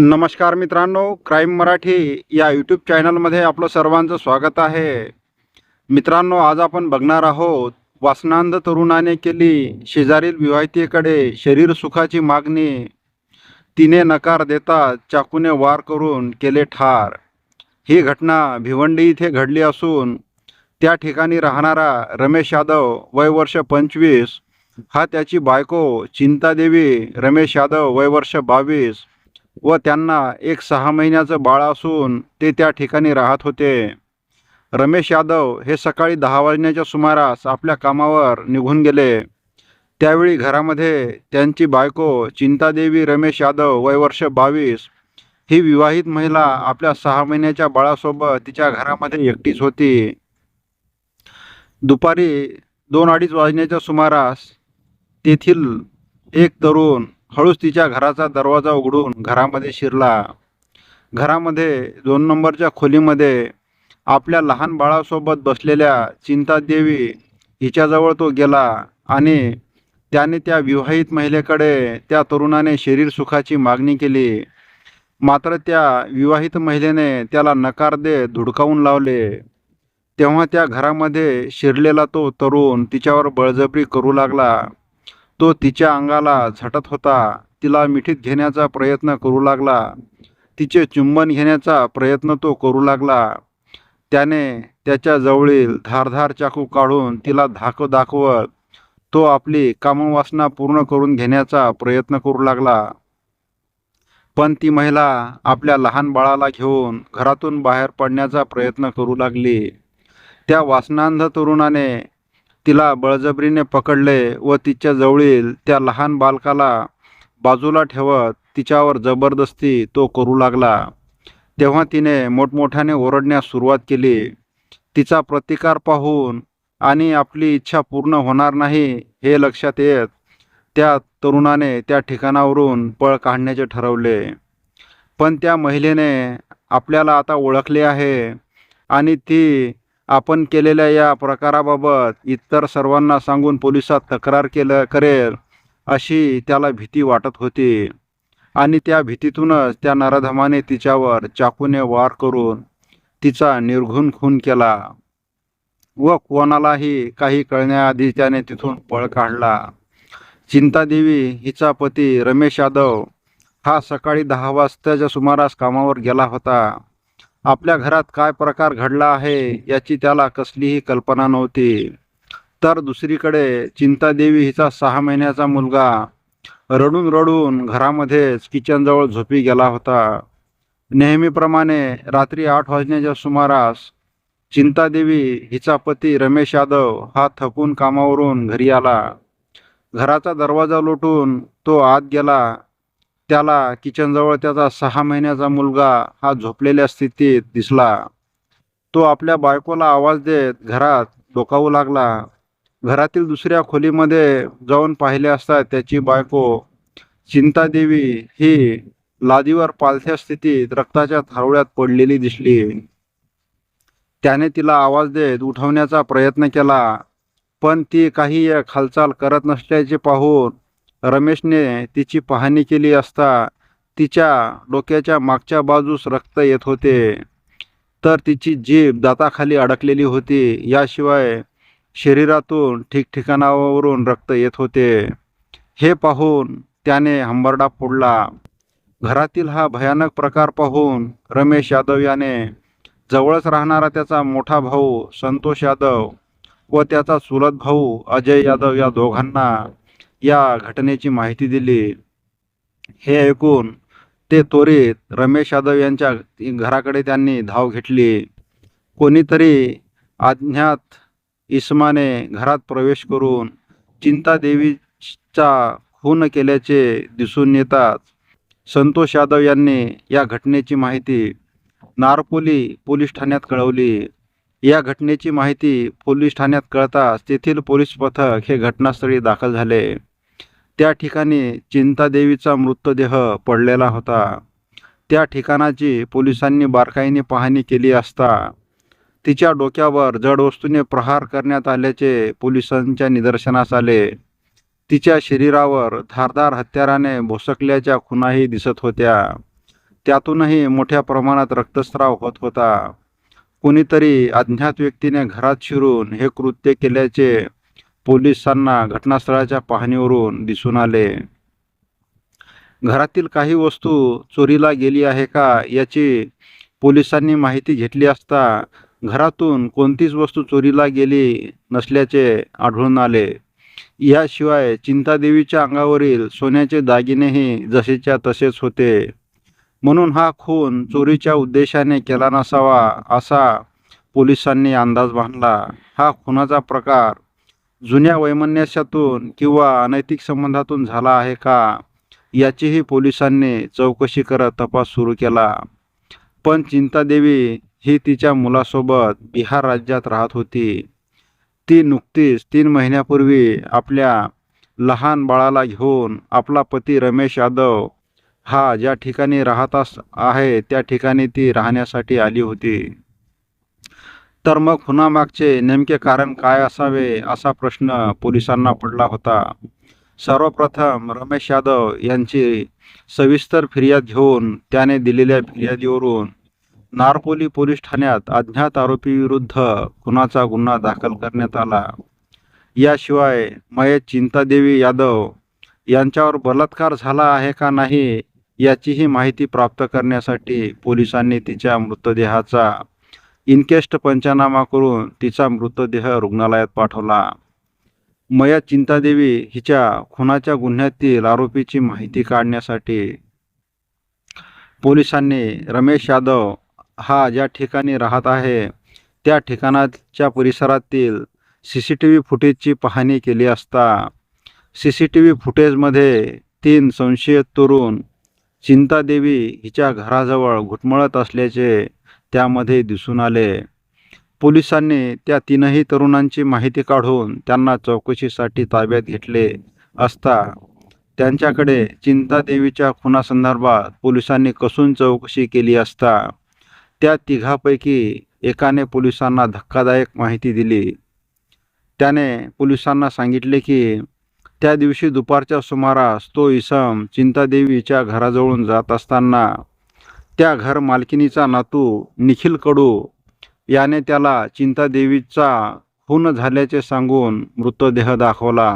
नमस्कार मित्रांनो क्राईम मराठी या यूट्यूब चॅनलमध्ये आपलं सर्वांचं स्वागत आहे. मित्रांनो आज आपण बघणार आहोत वासनांध तरुणाने केली शेजारील विवाहितेकडे शरीर सुखाची मागणी. तिने नकार देता चाकूने वार करून केले ठार. ही घटना भिवंडी इथे घडली असून त्या ठिकाणी राहणारा रमेश यादव वय वर्ष पंचवीस. हा त्याची बायको चिंतादेवी रमेश यादव वय वर्ष बावीस. व त्यांना एक सहा महिन्याचं बाळ असून ते त्या ठिकाणी राहत होते. रमेश यादव हे सकाळी दहा वाजण्याच्या सुमारास आपल्या कामावर निघून गेले. त्यावेळी घरामध्ये त्यांची बायको चिंतादेवी रमेश यादव वय वर्ष बावीस. ही विवाहित महिला आपल्या सहा महिन्याच्या बाळासोबत तिच्या घरामध्ये एकटीच होती. दुपारी दोन अडीच वाजण्याच्या सुमारास तेथील एक तरुण हळूच तिच्या घराचा दरवाजा उघडून घरामध्ये शिरला. घरामध्ये दोन नंबरच्या खोलीमध्ये आपल्या लहान बाळासोबत बसलेल्या चिंतादेवी हिच्याजवळ तो गेला आणि त्याने त्या विवाहित महिलेकडे त्या तरुणाने शरीर सुखाची मागणी केली. मात्र त्या विवाहित महिलेने त्याला नकार देत धुडकावून लावले. तेव्हा त्या घरामध्ये शिरलेला तो तरुण तिच्यावर बळजबरी करू लागला. तो तिच्या अंगाला झटत होता. तिला मिठीत घेण्याचा प्रयत्न करू लागला. तिचे चुंबन घेण्याचा प्रयत्न तो करू लागला. त्याने त्याच्या जवळील धारधार चाकू काढून तिला धाक दाखवत तो आपली कामवासना पूर्ण करून घेण्याचा प्रयत्न करू लागला. पण ती महिला आपल्या लहान बाळाला घेऊन घरातून बाहेर पडण्याचा प्रयत्न करू लागली. त्या वासनांध तरुणाने तिला बळजबरीने पकडले व तिच्या जवळील त्या लहान बालकाला बाजूला ठेवत तिच्यावर जबरदस्ती तो करू लागला. तेव्हा तिने मोठमोठ्याने ओरडण्यास सुरुवात केली. तिचा प्रतिकार पाहून आणि आपली इच्छा पूर्ण होणार नाही हे लक्षात येत त्या तरुणाने त्या ठिकाणावरून पळ काढण्याचे ठरवले. पण त्या महिलेने आपल्याला आता ओळखले आहे आणि ती आपण केलेल्या या प्रकाराबाबत इतर सर्वांना सांगून पोलिसात तक्रार केलं करेल अशी त्याला भीती वाटत होती. आणि त्या भीतीतूनच त्या नराधमाने तिच्यावर चाकूने वार करून तिचा निर्घुण खून केला व कोणालाही काही कळण्याआधी त्याने तिथून पळ काढला. चिंतादेवी हिचा पती रमेश यादव हा सकाळी दहा वाजताच्या सुमारास कामावर गेला होता. आपल्या घरात काय प्रकार घडला आहे याची त्याला कसलीही कल्पना नव्हती. तर दुसरीकडे चिंतादेवी हिचा सहा महिन्याचा मुलगा रडून रडून घरामध्येच किचनजवळ झोपी गेला होता. नेहमीप्रमाणे रात्री आठ वाजण्याच्या सुमारास चिंतादेवी हिचा पती रमेश यादव हा थकून कामावरून घरी आला. घराचा दरवाजा लोटून तो आत गेला. त्याला किचनजवळ त्याचा सहा महिन्याचा मुलगा हा झोपलेल्या स्थितीत दिसला. तो आपल्या बायकोला आवाज देत घरात डोकावू लागला. घरातील दुसऱ्या खोलीमध्ये जाऊन पाहिले असता त्याची बायको चिंतादेवी ही लादीवर पालथ्या स्थितीत रक्ताच्या थारोळ्यात पडलेली दिसली. त्याने तिला आवाज देत उठवण्याचा प्रयत्न केला पण ती काही एक हालचाल करत नसल्याचे पाहून रमेशने तिची पाहणी केली असता तिच्या डोक्याच्या मागच्या बाजूस रक्त येत होते. तर तिची जीभ दाताखाली अडकलेली होती. याशिवाय शरीरातून ठिकठिकाणावरून रक्त येत होते. हे पाहून त्याने हंबरडा फोडला. घरातील हा भयानक प्रकार पाहून रमेश यादव याने जवळच राहणारा त्याचा मोठा भाऊ संतोष यादव व त्याचा चुलत भाऊ अजय यादव या दोघांना या घटनेची माहिती दिली. हे ऐकून ते त्वरित रमेश यादव यांच्या घराकडे त्यांनी धाव घेतली. कोणीतरी अज्ञात इसमाने घरात प्रवेश करून चिंतादेवीचा खून केल्याचे दिसून येताच संतोष यादव यांनी या घटनेची माहिती नारपोली पोलीस ठाण्यात कळवली. या घटनेची माहिती पोलीस ठाण्यात कळताच तेथील पोलीस पथक हे घटनास्थळी दाखल झाले. त्या ठिकाणी चिंतादेवीचा मृतदेह पडलेला होता. त्या ठिकाणाची पोलिसांनी बारकाईने पाहणी केली असता तिच्या डोक्यावर जड वस्तूने प्रहार करण्यात आल्याचे पोलिसांच्या निदर्शनास आले. तिच्या शरीरावर धारदार हत्याराने भोसकल्याच्या खुणाही दिसत होत्या. त्यातूनही मोठ्या प्रमाणात रक्तस्राव होत होता. कोणीतरी अज्ञात व्यक्तीने घरात शिरून हे कृत्य केल्याचे पोलिसांना घटनास्थळाच्या पाहणीवरून दिसून आले. घरातील काही वस्तू चोरीला गेली आहे का याची पोलिसांनी माहिती घेतली असता घरातून कोणतीच वस्तू चोरीला गेली नसल्याचे आढळून आले. याशिवाय चिंतादेवीच्या अंगावरील सोन्याचे दागिनेही जसेच्या तसेच होते. म्हणून हा खून चोरीच्या उद्देशाने केला नसावा असा पोलिसांनी अंदाज बांधला. हा खुनाचा प्रकार जुन्या वैमनस्यातून किंवा अनैतिक संबंधातून झाला आहे का? याचीही पोलिसांनी चौकशी करत तपास सुरू केला. पण चिंतादेवी ही तिच्या मुलासोबत बिहार राज्यात राहत होती. ती नुकतीच तीन महिन्यापूर्वी आपल्या लहान बाळाला घेऊन आपला पती रमेश यादव हा ज्या ठिकाणी राहत आहे त्या ठिकाणी ती राहण्यासाठी आली होती. तर मग खुनामागचे नेमके कारण काय असावे असा प्रश्न पोलिसांना पडला होता. सर्वप्रथम रमेश यादव यांची सविस्तर फिर्याद घेऊन त्याने दिलेल्या फिर्यादीवरून नारपोली पोलीस ठाण्यात अज्ञात आरोपीविरुद्ध खुनाचा गुन्हा दाखल करण्यात आला. याशिवाय मयत चिंतादेवी यादव यांच्यावर बलात्कार झाला आहे का नाही याचीही माहिती प्राप्त करण्यासाठी पोलिसांनी तिच्या मृतदेहाचा इनकेस्ट पंचनामा करून तिचा मृतदेह रुग्णालयात पाठवला. मया चिंतादेवी हिच्या खुनाच्या गुन्ह्यातील आरोपीची माहिती काढण्यासाठी पोलिसांनी रमेश यादव हा ज्या ठिकाणी राहत आहे त्या ठिकाणाच्या परिसरातील सी सी टी व्ही फुटेजची पाहणी केली असता सी सी टी व्ही फुटेजमध्ये तीन संशयित तरुण चिंतादेवी हिच्या घराजवळ घुटमळत असल्याचे त्यामध्ये दिसून आले. पोलिसांनी त्या तीनही तरुणांची माहिती काढून त्यांना चौकशीसाठी ताब्यात घेतले असता त्यांच्याकडे चिंतादेवीच्या खुनासंदर्भात पोलिसांनी कसून चौकशी केली असता त्या तिघापैकी एकाने पोलिसांना धक्कादायक माहिती दिली. त्याने पोलिसांना सांगितले की त्या दिवशी दुपारच्या सुमारास तो इसम चिंतादेवीच्या घराजवळून जात असताना त्या घर मालकिनीचा नातू निखिल कडू याने त्याला चिंतादेवीचा खून झाल्याचे सांगून मृतदेह दाखवला.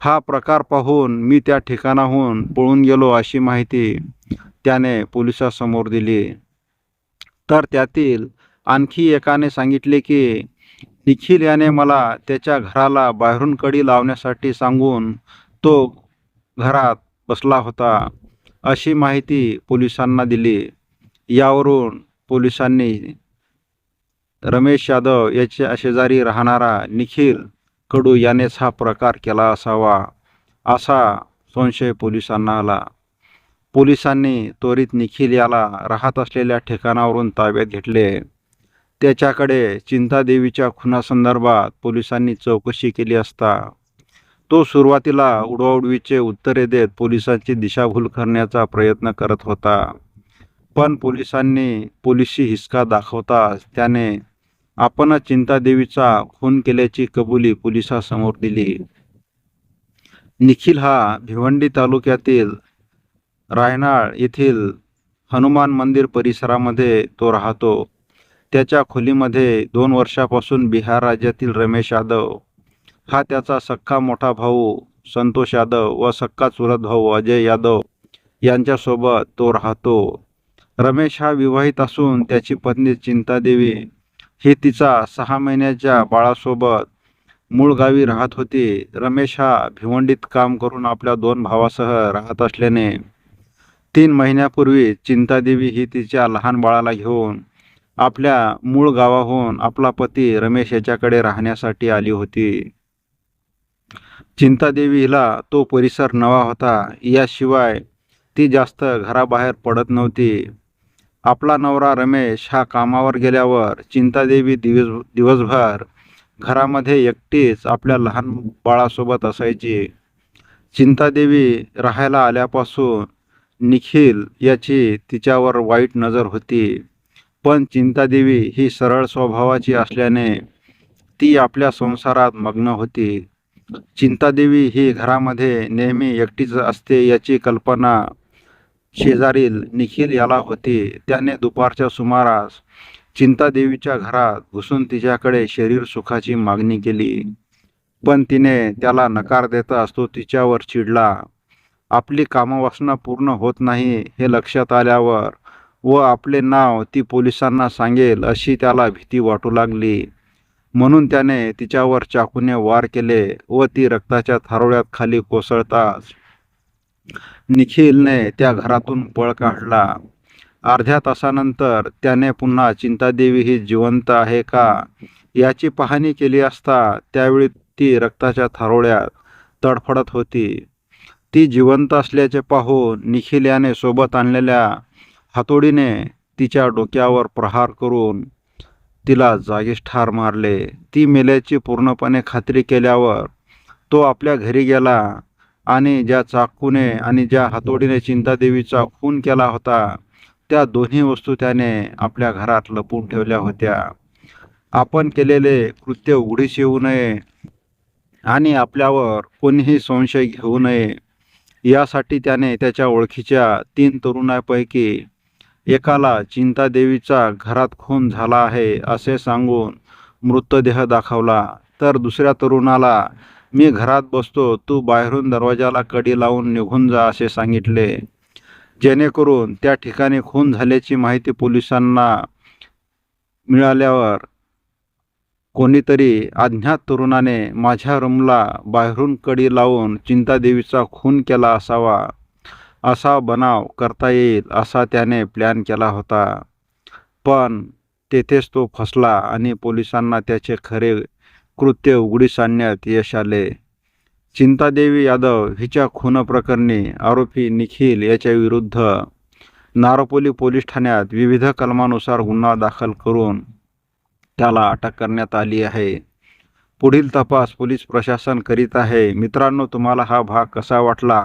हा प्रकार पाहून मी त्या ठिकाणाहून पळून गेलो अशी माहिती त्याने पोलिसासमोर दिली. तर त्यातील आणखी एकाने सांगितले की निखिल याने मला त्याच्या घराला बाहेरून कडी लावण्यासाठी सांगून तो घरात बसला होता. अशी माहिती पोलिसांना दिली. यावरून पोलिसांनी रमेश यादव याच्या शेजारी राहणारा निखिल कडू यानेच हा प्रकार केला असावा असा संशय पोलिसांना आला. पोलिसांनी त्वरित निखिल याला राहत असलेल्या ठिकाणावरून ताब्यात घेतले. त्याच्याकडे चिंतादेवीच्या खुनासंदर्भात पोलिसांनी चौकशी केली असता तो सुरुवातीला उडवाउडवीचे उत्तरे देत पोलिसांची दिशाभूल करण्याचा प्रयत्न करत होता. पण पोलिसांनी पोलिसी हिसका दाखवताच त्याने आपण चिंतादेवीचा खून केल्याची कबुली पोलिसासमोर दिली. निखिल हा भिवंडी तालुक्यातील रायनाळ येथील हनुमान मंदिर परिसरामध्ये तो राहतो. त्याच्या खोलीमध्ये दोन वर्षापासून बिहार राज्यातील रमेश यादव हा त्याचा सख्खा मोठा भाऊ संतोष यादव व सक्का चुलत भाऊ अजय यादव यांच्यासोबत तो राहतो. रमेश हा विवाहित असून त्याची पत्नी चिंतादेवी ही तिचा सहा महिन्याच्या बाळासोबत मूळ गावी राहत होती. रमेश हा भिवंडीत काम करून आपल्या दोन भावासह राहत असल्याने तीन महिन्यापूर्वी चिंतादेवी ही तिच्या लहान बाळाला घेऊन आपल्या मूळ गावाहून आपला पती रमेश याच्याकडे राहण्यासाठी आली होती. चिंतादेवीला तो परिसर नवा होता. याशिवाय ती जास्त घराबाहेर पडत नव्हती. आपला नवरा रमेश हा कामावर गेल्यावर चिंतादेवी दिवस दिवसभर घरामध्ये एकटीच आपल्या लहान बाळासोबत असायची. चिंतादेवी राहायला आल्यापासून निखिल याची तिच्यावर वाईट नजर होती. पण चिंतादेवी ही सरळ स्वभावाची असल्याने ती आपल्या संसारात मग्न होती. चिंतादेवी ही घरामध्ये नेहमी एकटीच असते याची कल्पना शेजारील निखिल याला होती. त्याने दुपारच्या सुमारास चिंतादेवीच्या घरात घुसून तिच्याकडे शरीर सुखाची मागणी केली. पण तिने त्याला नकार देताच तो तिच्यावर चिडला. आपली कामवासना पूर्ण होत नाही हे लक्षात आल्यावर व आपले नाव ती पोलिसांना सांगेल अशी त्याला भीती वाटू लागली. म्हणून त्याने तिच्यावर चाकूने वार केले व ती रक्ताच्या थारोळ्यात खाली कोसळताच निखिलने त्या घरातून पळ काढला. अर्ध्या तासानंतर त्याने पुन्हा चिंतादेवी ही जिवंत आहे का याची पाहणी केली असता त्यावेळी ती रक्ताच्या थारोळ्यात तडफडत होती. ती जिवंत असल्याचे पाहून निखिल याने सोबत आणलेल्या हातोडीने तिच्या डोक्यावर प्रहार करून तिला जागीच ठार मारले. ती मेल्याची पूर्णपणे खात्री केल्यावर तो आपल्या घरी गेला आणि ज्या चाकूने आणि ज्या हातोडीने चिंतादेवीचा खून केला होता त्या दोन्ही वस्तू त्याने आपल्या घरात लपून ठेवल्या होत्या. आपण केलेले कृत्य उघडीस येऊ नये आणि आपल्यावर कोणीही संशय घेऊ नये. यासाठी त्याने त्याच्या ओळखीच्या तीन तरुणापैकी एकाला चिंतादेवीचा घरात खून झाला आहे असे सांगून मृतदेह दाखवला. तर दुसऱ्या तरुणाला मी घरात बसतो तू बाहेरून दरवाजाला कडी लावून निघून जा असे सांगितले. जेणेकरून त्या ठिकाणी खून झाल्याची माहिती पोलिसांना मिळाल्यावर कोणीतरी अज्ञात तरुणाने माझ्या रूमला बाहेरून कडी लावून चिंतादेवीचा खून केला असावा. असा बनाव करता येईल असा त्याने प्लॅन केला होता. पण तेथेच तो फसला आणि पोलिसांना त्याचे खरे कृत्य उघडीस आणण्यात यश आले. चिंतादेवी यादव हिच्या खून प्रकरणी आरोपी निखिल याच्या विरुद्ध नारोपोली पोलीस ठाण्यात विविध कलमानुसार गुन्हा दाखल करून त्याला अटक करण्यात आली आहे. पुढील तपास पोलीस प्रशासन करीत आहे. मित्रांनो तुम्हाला हा भाग कसा वाटला?